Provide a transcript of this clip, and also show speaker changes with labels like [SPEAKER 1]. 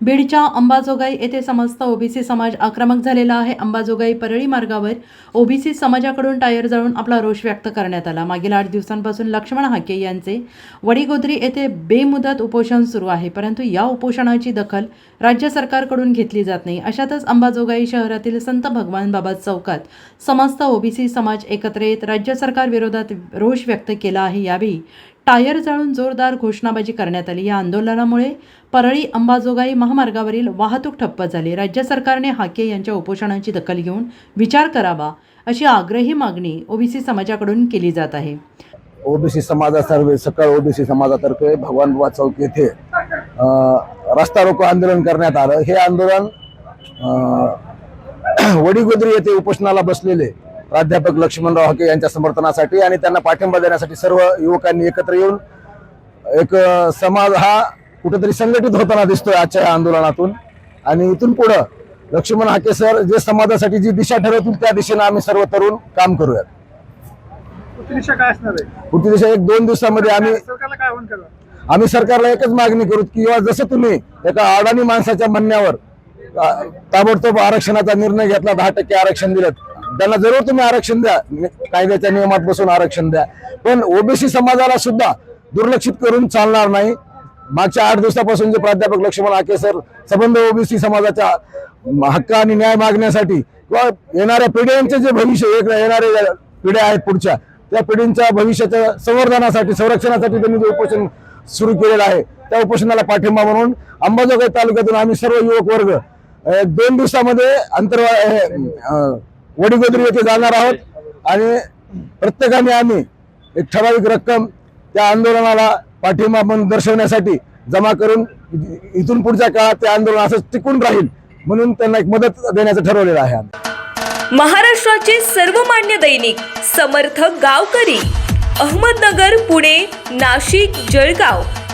[SPEAKER 1] बीडच्या अंबाजोगाई येथे समस्त ओबीसी समाज आक्रमक झालेला आहे. अंबाजोगाई परळी मार्गावर ओबीसी समाजाकडून टायर जाळून आपला रोष व्यक्त करण्यात आला. मागील आठ दिवसांपासून लक्ष्मण हाके यांचे वडीगोद्री येथे बेमुदत उपोषण सुरू आहे. परंतु या उपोषणाची दखल राज्य सरकारकडून घेतली जात नाही. अशातच अंबाजोगाई शहरातील संत भगवान बाबा चौकात समस्त ओबीसी समाज एकत्र येत राज्य सरकार विरोधात रोष व्यक्त केला आहे. यावेळी टायर जाळून जोरदार घोषणाबाजी करण्यात आली. या आंदोलनामुळे परळी अंबाजोगाई महामार्गावरील वाहतूक ठप्प झाली. राज्य सरकारने हाके यांच्या उपोषणाची दखल घेऊन विचार करावा अशी आग्रही मागणी ओबीसी समाजाकडून केली जात आहे.
[SPEAKER 2] ओबीसी समाजातर्फे सकळ ओबीसी समाजातर्फे भगवान बुवा चौक येथे रस्ता रोको आंदोलन करण्यात आलं. हे आंदोलन अ, वडीगोद्री येथे उपोषणाला बसलेले प्राध्यापक लक्ष्मणराव हके यांच्या समर्थनासाठी आणि त्यांना पाठिंबा देण्यासाठी सर्व युवकांनी एकत्र येऊन एक समाज हा कुठेतरी संघटित होताना दिसतोय आजच्या या आंदोलनातून. आणि इथून पुढं लक्ष्मण हाके सर जे समाजासाठी जी दिशा ठरवतील त्या दिशेनं आम्ही सर्व तरुण काम करूयात.
[SPEAKER 3] दिशा काय असणार आहे?
[SPEAKER 2] पुढची दिशा एक दोन दिवसामध्ये आम्ही
[SPEAKER 3] सरकारला काय आव्हान करा
[SPEAKER 2] आम्ही सरकारला एकच मागणी करू की किंवा जसं तुम्ही एका अडाणी माणसाच्या म्हणण्यावर ताबडतोब आरक्षणाचा निर्णय घेतला दहा टक्के आरक्षण दिलं त्यांना जरूर तुम्ही आरक्षण द्या. कायद्याच्या नियमात बसून आरक्षण द्या. पण ओबीसी समाजाला सुद्धा दुर्लक्षित करून चालणार नाही. मागच्या आठ दिवसापासून जे प्राध्यापक लक्ष्मण आके सर संबंध ओबीसी समाजाच्या हक्क आणि न्याय मागण्यासाठी किंवा येणाऱ्या पिढ्यांचे जे भविष्य एक येणारे पिढ्या आहेत पुढच्या त्या पिढींच्या भविष्याच्या संवर्धनासाठी संरक्षणासाठी त्यांनी जे उपोषण सुरू केलेलं आहे त्या उपोषणाला पाठिंबा म्हणून अंबाजोगाई तालुक्यातून आम्ही सर्व युवक वर्ग दोन दिवसामध्ये अंतर वडीगोद्री येथे जाणार आहोत. आणि प्रत्येकाने आम्ही एक ठराविक रक्कम त्या आंदोलनाला पाठिंबा म्हणून दर्शवण्यासाठी जमा करून इथून पुढच्या काळात ते आंदोलन असं टिकून राहील म्हणून त्यांना एक मदत देण्याचं ठरवलेलं आहे आम्ही.
[SPEAKER 4] महाराष्ट्राचे सर्वमान्य दैनिक समर्थ गावकरी अहमदनगर पुणे नाशिक जळगाव.